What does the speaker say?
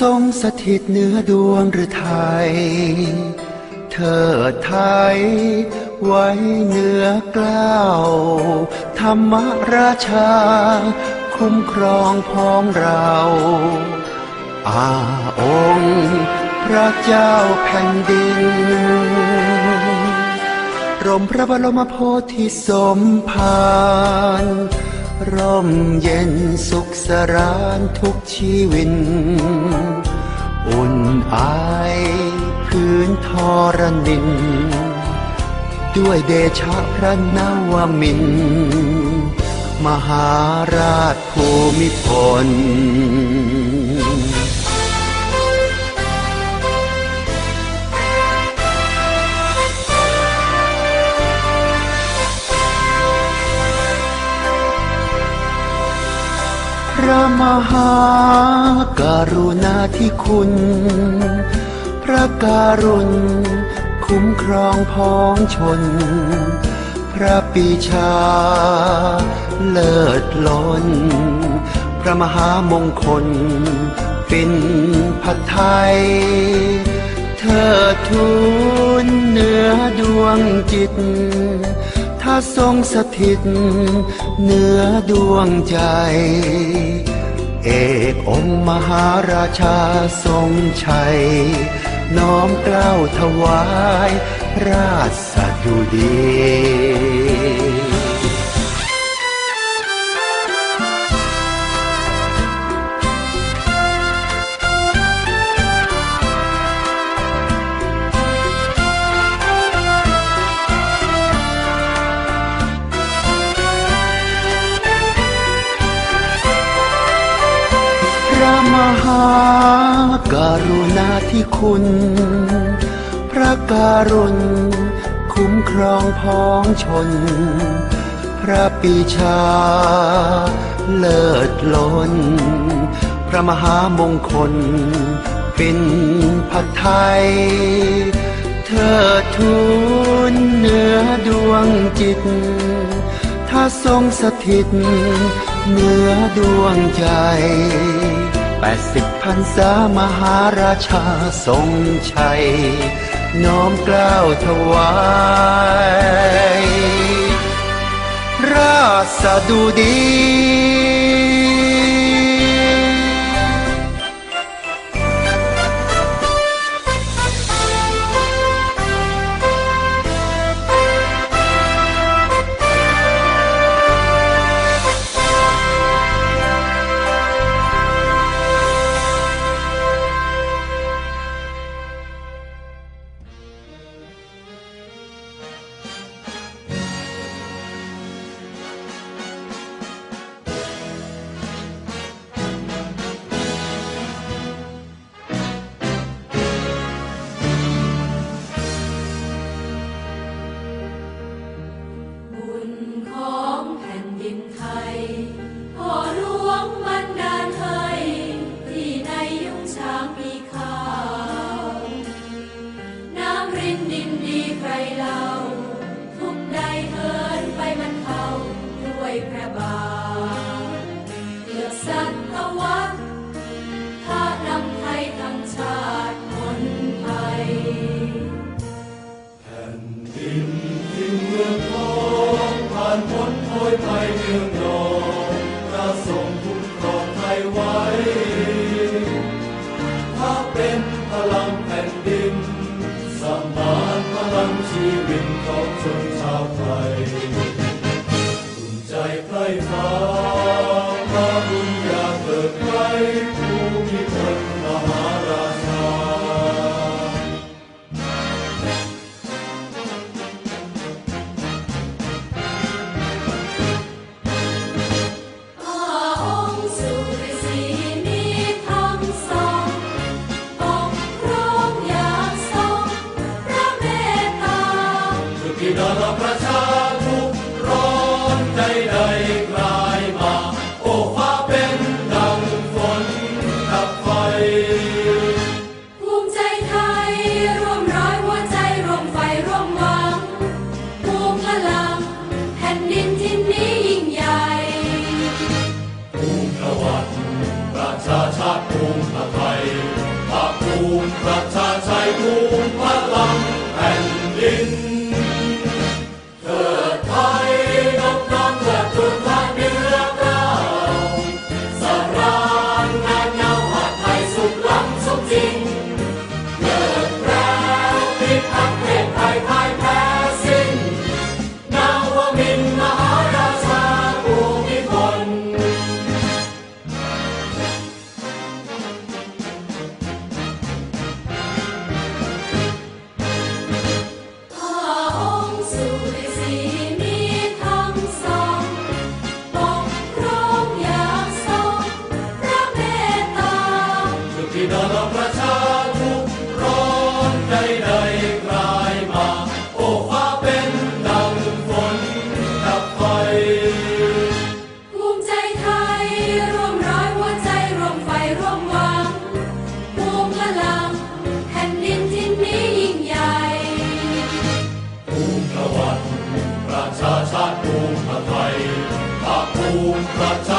ทรงสถิตเหนือดวงหรือไทย เธอไทยไว้เหนือกล้าว ธรรมราชา คุ้มครองพ้องเราอาองค์ พระเจ้าแผ่นดิน รมพระบรมโพธิสมภาร ร่มเย็นสุขสรานทุกชีวิน อุ่นอายพื้นทรนิน ด้วยเดชะพระนวมิน มหาราชภูมิพลารุณาธิคุณ พระการุณ คุ้มครองพ้องชน พระปีชา เลิศล้น พระมหามงคล เป็นผัดไทยเธอทูลเหนือดวงจิต ถ้าทรงสถิตเหนือดวงใจ เอกองค์มหาราชาทรงชัย น้อมเกล้าถวาย ราชสดุดี มหากรุณาธิคุณ พระการุณ คุ้มครองพ้องชน พระปีชา เลิศล้น พระมหามงคล เป็นผัดไทย เธอทูลเหนือดวงจิต ถ้าทรงสถิตเหนือดวงใจ แปดสิบพันษามหาราชาทรงชัย น้อมกล้าวถวาย ราศดูดี ระบาทเกือบสัตวรรษถ้านำไทยทั้งชาติคนไทยแผ่นดินที่เมืองทองผ่านพ้นโพยภัยเมืองนอง ภูมิประชาชัยภูมิพลังแผ่นดิน ชาติภูมิไทยภาคภูมิประช